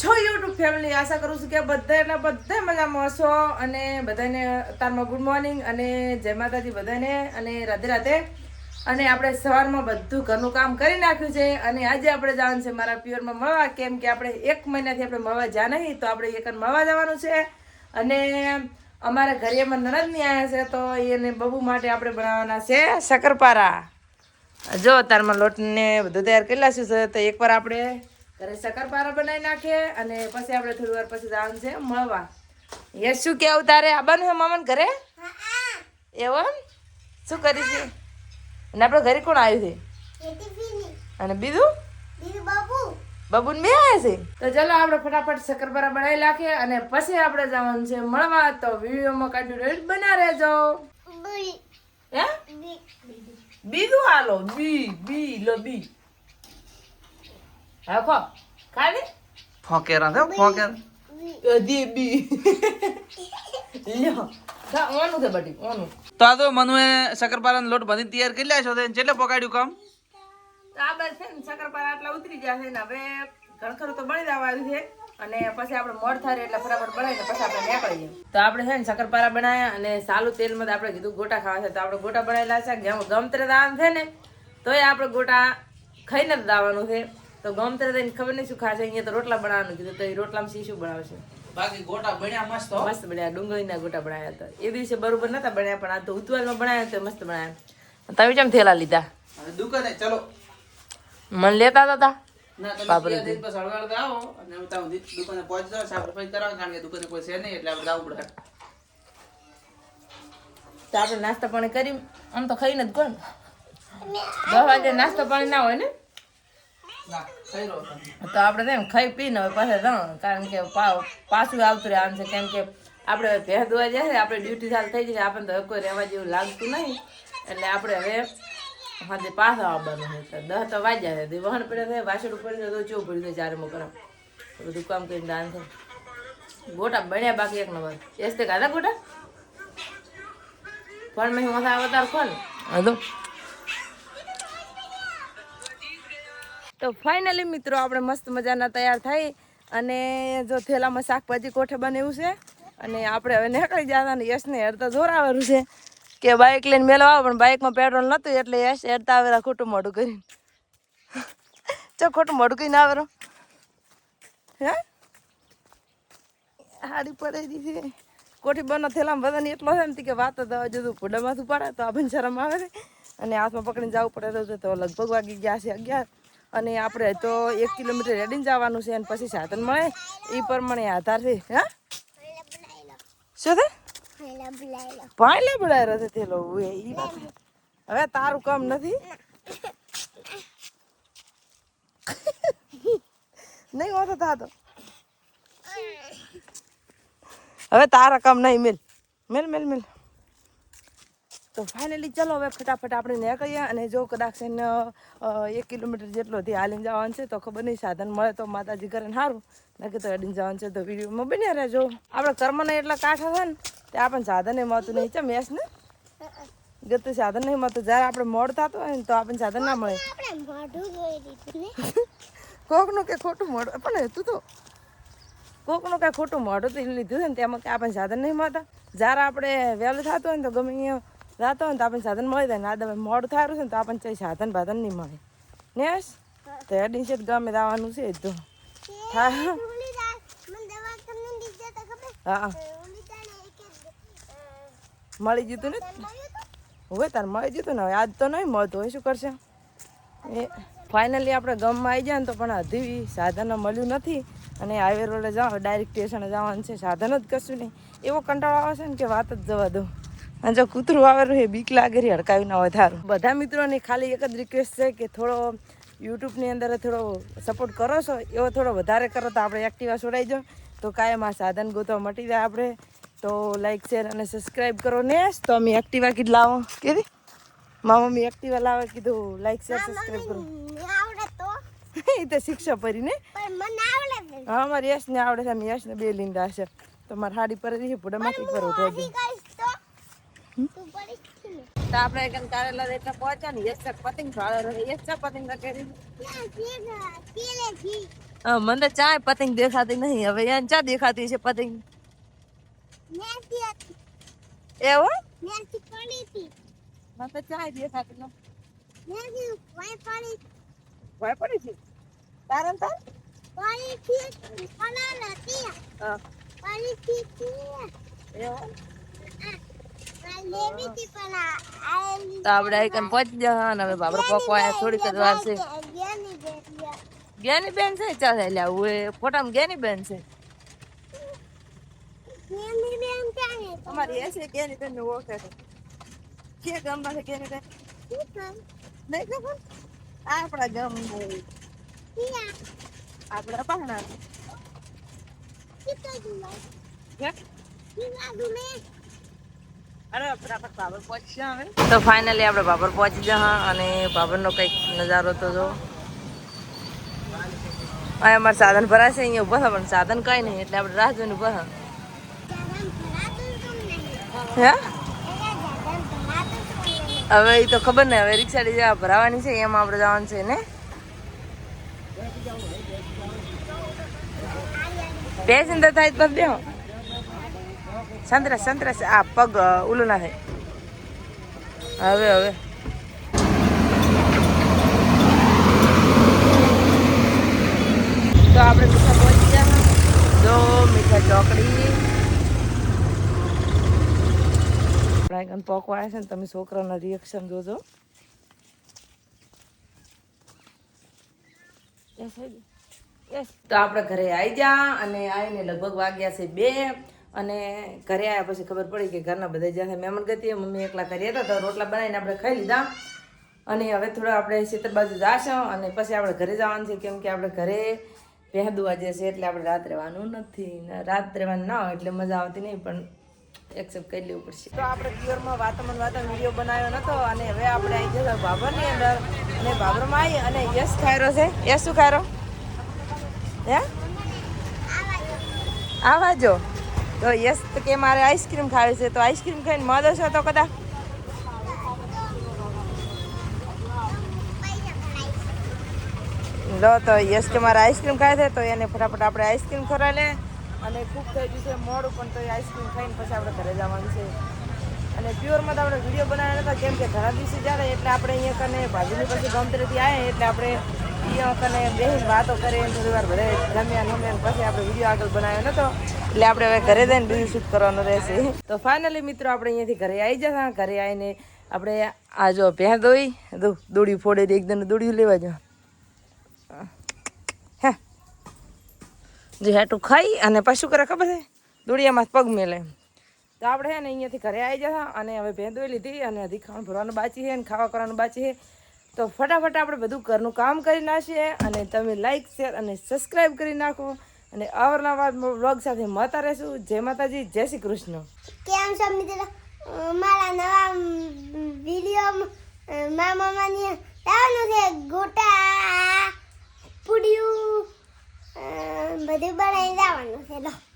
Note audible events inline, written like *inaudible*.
છો YouTube family આશા કરું છું કે બધા એટલે બધા મજામાં હશો અને બધાને અત્યારમાં ગુડ મોર્નિંગ અને જય માતાજી બધાને અને રાધે રાધે. અને આપણે સવારમાં બધું ઘરનું કામ કરી નાખ્યું છે અને આજે આપણે જવાનું છે મારા પ્યોરમાં મળવા કેમ કે આપણે એક મહિનાથી આપણે મળવા જ્યાં નહીં, તો આપણે એક મળવા જવાનું છે. અને અમારા ઘરે એમાં નણંદ નહીં આવ્યા છે, તો એને બબુ માટે આપણે બનાવવાના છે શક્કરપારા. જો, તારમાં લોટને બધું તૈયાર કરી લાવશું છે, તો એકવાર આપણે ઘરે શક્કરપારા બનાવી નાખે અને પછી આપણે થોડી વાર પછી જવાનું છે મળવા. યસ શું કેવું તારે આવવાનું છે મામાને ઘરે? એવો શું કરી છે? અને આપણે ઘરે કોણ આવ્યું છે? અને બીજું? બબુન બે આવ્યા છે? તો ચલો આપણે ફટાફટ શક્કરપારા બનાવી નાખીએ અને પછી આપણે જવાનું છે મળવા. તો વિડીયોમાં કન્ટિન્યુ બના રહેજો. હે? બીજું હાલો. બી બી લો બી. હા ખો. ખાલી? ફોકેરા છે ફોકેર *laughs* તો આ તો મનુએ શકરપારા લોટ બાંધીને તૈયાર કરી લ્યા છો તો પકાડ્યું કામ. આ બસ છે ને શકરપારા આટલા ઉતરી ગયા છે ને હવે ઘણખરું તો બળી જવાનું છે. અને પછી આપણે મોડ થાય એટલે ફટાફટ બનાવીને પછી આપણે નીકળી જઈએ તો આપણે છે ને શકરપારા બનાવ્યા અને સાલું તેલમાં આપણે કીધું ગોટા ખાવા છે. તો આપણે ગોટા બનાવેલા છે જેમ ગમતરે દાવાનું છે ને તોય આપણે ગોટા ખાઈને જ દાવાનું છે. તો ગમતરે દઈને ખબર નહીં શું ખાશે? અહીંયા તો રોટલા બનાવવાનું કીધું. તો એ રોટલામાં શી શું બનાવશે? બાકી ગોટા બન્યા મસ્ત મસ્ત બન્યા. ડુંગળીના ગોટા બનાવ્યા હતા. એ દિવસે બરોબર નતા બન્યા પણ આ તો ઉતવાલમાં બનાવ્યા તો મસ્ત બનાવ્યા. તમે કેમ થેલા લીધા? દુકાને ચલો. મન લેતા હતા નાસ્તા પાણી કરી આમ તો ખાઈને જ કોણ? નાસ્તો પાણી ના હોય ને. તો આપણે છે ખાઈ પીને હવે પાછા જવાનું. કારણ કે પાછું આવતું આમ છે, કેમ કે આપણે ભેહ દોવા જાય આપણે ડ્યુટી ચાલુ થઈ જશે આપણને તો કોઈ રહેવા જેવું લાગતું નહીં. એટલે આપણે હવે હાથે પાછા આવવાનું છે દસ તો વાગ્યા છે. વહન પડે છે, વાસણ છે, તો ચેવું પડ્યું છે ચારે મોકરા બધું કામ કરીને દાન છે ગોટા બન્યા બાકી એક નંબર. એસ તે ખાધા ગોટા? પણ મેં મસા અવતાર ખોલ. હા ફાઇનલી મિત્રો, આપણે મસ્ત મજાના તૈયાર થઈ અને જો થેલામાં શાકભાજી કોઠે બનેવું છે અને આપણે હવે નીકળી જતા ને યશને હેરતા જોરાવાનું છે કે બાઇક લઈને મેળવા આવે, પણ બાઇકમાં પેટ્રોલ નહોતું એટલે યશ હેરતા આવેલા ખોટું મોઢું કરીને. ચો ખોટું મોઢું કરીને આવેલો. હે? હાડી પડેલી છે. કોઠી બનો થેલામાં બધાને એટલો છે ને કે વાત જ જતું ભૂડામાંથી પડે તો આપણને શરમ આવે અને હાથમાં પકડીને જવું પડે તો તો લગભગ વાગી ગયા છે અગિયાર. અને આપણે તો એક કિલોમીટર રેડીને જવાનું છે અને પછી સાધન મળે, એ પ્રમાણે આધાર છે, હા? શું થાય ભાઈ લે બળાય રહે વાત છે. હવે તારું કામ નથી? નહીં હોતો થાતો. હવે તારા કામ નહીં, મિલ. મેલ મેલ, મિલ. તો ફાઇનલી ચલો હવે ફટાફટ આપણે નીકળીએ અને જો કદાચ એને એક કિલોમીટર જેટલો થી હાલીને જવાનું છે તો ખબર નહીં સાધન મળે તો માતાજી કરે સારું નક્કી તો અડીને જવાનું છે તો વિડીયોમાં બન્યા રહેજો. આપણે કર્મને એટલા કાંઠા છે ને તે આપણને સાધન મળતું નહીં. છે મેસ ને? ગતું સાધન નહીં મળતું. જ્યારે આપણે મોડ થતું હોય ને તો આપણને સાધન ના મળે. *laughs* કોકનું કે ખોટું મોડ પણ તું તો. કોકનું કાંઈ ખોટું મોઢું તો લીધું છે ને તેમાં કે આપણને સાધન નહીં મળતા. જ્યારે આપણે વહેલું થતું હોય ને તો ગમે અહીંયા જતો હોય ને તો આપણને સાધન મળી જાય. ને તમે મોડું થારું છે ને તો આપણને ચાઈ સાધન બાધન નહીં મળે. નેસ તો હેડિંગ છે ગમે દાવાનું છે તો હા. મળી જતું ને? હવે તાર મળી જતું ને? હવે આજ તો નહીં મળતું. હોય શું કરશે? એ ફાઇનલી આપણે ગમમાં આવી જાય ને તો પણ હજી સાધન મળ્યું નથી. અને હાઈવે રોડે જાઓ ડાયરેક્ટ સ્ટેશને જવાનું છે. સાધન જ કશું નહીં. એવો કંટાળો આવે છે ને કે વાત જ જવા દો. અને જો કૂતરું આવેલું એ બીક લાગે રહી હડકાવી ના હોય બધા મિત્રોને ખાલી એક જ રિક્વેસ્ટ છે કે થોડો યુટ્યુબની અંદર થોડો સપોર્ટ કરો છો એવો થોડો વધારે કરો તો આપણે એક્ટિવા છોડાઈ જાઓ તો કાયમ આ સાધન ગોતવા મટી જાય આપણે. તો લાઈક શેર અને સબસ્ક્રાઈબ કરો ને. તો અમે એક્ટિવા કીધ લાવો. કીધી મારા મમ્મી એક્ટિવા લાવે કીધું લાઈક શેર સબસ્ક્રાઈબ કરો. એ *laughs* તો. શિક્ષા પરીને હા મારે યશ ને આવડે છે અમે યશ ને બે લીંડા છે. તો મારે હાડી પર છે પુડામાંથી પર ઉઠાઈ તો આપણે એક કારેલા એટલે પહોંચ્યા ને યશ પતંગ રહે યશ પતંગ કરી મને ચાય પતંગ દેખાતી નહીં. હવે એને ચા દેખાતી છે પતંગ. એવું? મને તો ચાય દેખાતી નથી ભય પડી છે? તારે ને તાર હા એવું? તો આપણે આઈકન પહોંચી જા ને હવે બાબરો પકવાય થોડીક જ વાર છે. જ્ઞાની બેન છે. ચાલે એટલે એ ફોટામાં જ્ઞાની બેન છે. અમારી એ છે જ્ઞાની બેન ને છે. કે ગામમાં છે જ્ઞાની બેન? નહીં ખબર? આપણા ગામ આપણા પહાણા તો ફાઇનલી આપણે બાબર પહોંચી જા અને બાબરનો કંઈક નજારો તો જો. આ અમારે સાધન ભરાશે અહીંયા ઊભા પણ સાધન કઈ નહીં, એટલે આપણે રાહ જોઈને ઊભા હે? હવે એ તો ખબર નહીં, હવે રિક્ષા ડીજા ભરાવાની છે, એમાં આપણે જવાનું છે, ને? પેસેન્જર થાય તો બેહો. સંતરાસ સંતરાસ આ પગ ઉલું ના થાય હવે હવે. તો આપણે મીઠા પહોંચી ગયા જો, મીઠા ચોકડી. ડ્રાગન પોકો આવ્યા છે ને, તમે છોકરાના રિએક્શન જોજો. તો આપણે ઘરે આવી જા અને આવીને લગભગ વાગ્યા છે બે. અને ઘરે આવ્યા પછી ખબર પડી કે ઘરના બધા જ્યાં મહેમાન ગતિએ મમ્મી એકલા કરીએ હતા તો રોટલા બનાવીને આપણે ખાઈ લીધા. અને હવે થોડા આપણે શીતળ બાજુ જાશું અને પછી આપણે ઘરે જવાનું છે, કેમ કે આપણે ઘરે પહેદું આજે છે એટલે આપણે રાત રહેવાનું નથી. રાત રહેવાનું ના હોય એટલે મજા આવતી નહીં, પણ એક્સેપ્ટ કરી લેવું પડશે. તો આપણે પ્યોરમાં વાતમન વાતમ વીડિયો બનાવ્યો નતો અને હવે આપણે આવી જતા બાબરની અંદર. અને બાબરમાં આવી અને યશ ખાયરો છે. યશ, શું ખાયરો? હે? આવા જો તો યસ, તો કે મારે આઈસ્ક્રીમ ખાવી છે, તો આઈસ્ક્રીમ ખાઈને મદો છો તો કદા લો તો યસ, કે મારે આઈસ્ક્રીમ ખાય છે, તો એને ફટાફટ આપણે આઈસ્ક્રીમ ખવડાવી લે. અને ખૂબ થઈ ગયું છે મોડું, પણ તો આઈસ્ક્રીમ ખાઈને પછી આપણે ઘરે જવાનું છે. અને પ્યોરમાં તો આપણે વીડિયો બનાવ્યા હતા, કેમ કે ઘણા દિવસે જ્યારે, એટલે આપણે અહીંયા કને ભાજીની પછી ગમતરેથી આવ્યા એટલે આપણે આગળ બનાવ્યો નતો. એટલે આપણે હવે ઘરે જઈને બીજું શૂટ કરવાનું રહેશે. તો ફાઇનલી મિત્રો, આપણે અહીંયાથી ઘરે આવી જતા. ઘરે આવીને આપણે આ જો ભેં દોઈ દો દોડી ફોડે એકદમ દોડી લેવા જો. હે. જે હેઠું ખાઈ અને પાછું કરે ખબર છે? દોડિયામાં પગ મેલે. તો આપણે હે ને અહીંયાથી ઘરે આવી જતા અને હવે ભેંદોઈ લીધી અને હજી ખાવાનું ભરવાનું બાચી છે અને ખાવા કરવાનું બાચી છે. તો ફટાફટ આપણે બધું ઘરનું કામ કરી નાખીએ અને તમે લાઇક શેર અને સબસ્ક્રાઈબ કરી નાખો. અને અવારનવાર વ્લોગ સાથે મળતા રહેશું. જય માતાજી, જય શ્રી કૃષ્ણ. કેમ છો મિત્રો? મારા નવા વીડિયો મારા મામાની લાવવાનું છે. ગોટા, પૂડિયું બધું બનાવી લાવવાનું છે.